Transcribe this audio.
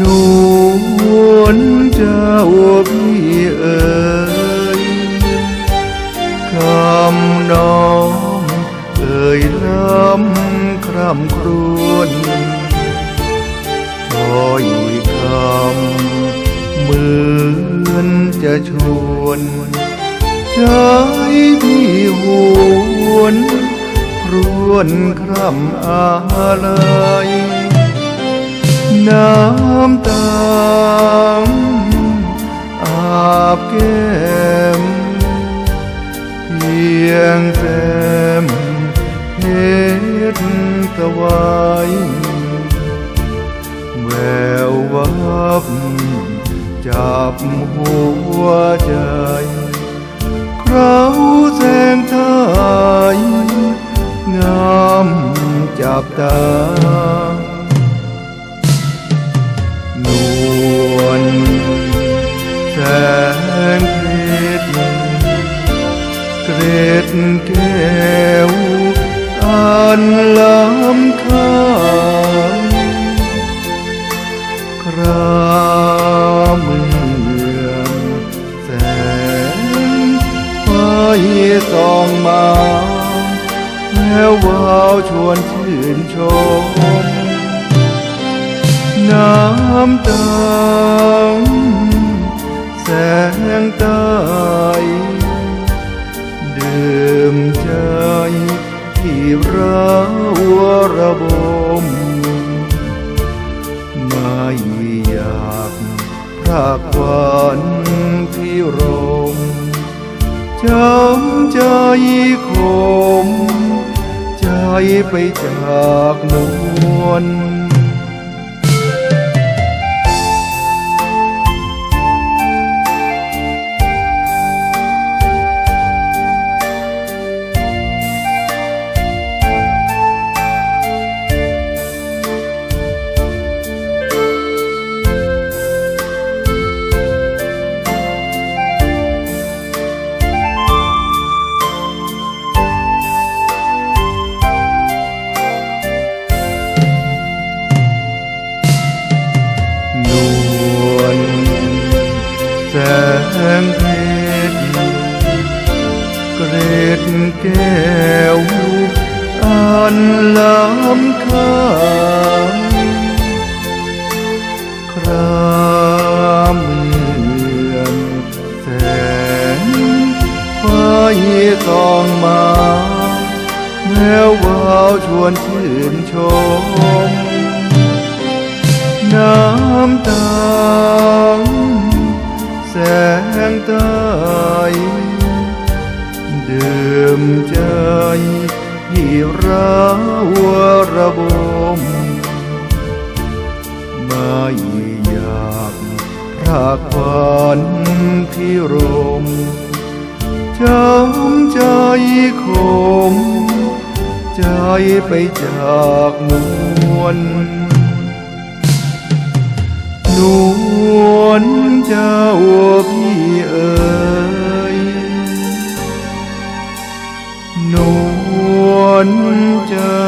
นวลเจ้าพี่เอ๋ยคำน้องเอ่ยล้ำคร่ำครวญถ้อยคำเหมือนจะชวนใจพี่หวนครวนคร่ำอะไร น้ำตาอาบแก้ม เพียงแต้มเพชรตะไวยแวววับ จับหัวใจคราวแสง วอันล้ำค่าคราเมืองแสงไฟส่องมาแวววาวชวนชื่นชม น้ำตาแสงต้ดื่ พระวราระบม ไม่อยากพรากวันพิรมจำใจคม ใจไปจากนวล ดแก้วอันล้ำค่าครามเมือนแสงไฟส่องมาแวววาวชวนชื่นชม น้ำตาแสงใต้ มใจที่ราระบม ไม่อยากพรากหวานพิรมจำใจคมใจไปจากนวลนวลเจ้าพี่เอ๋ย นวลเจอ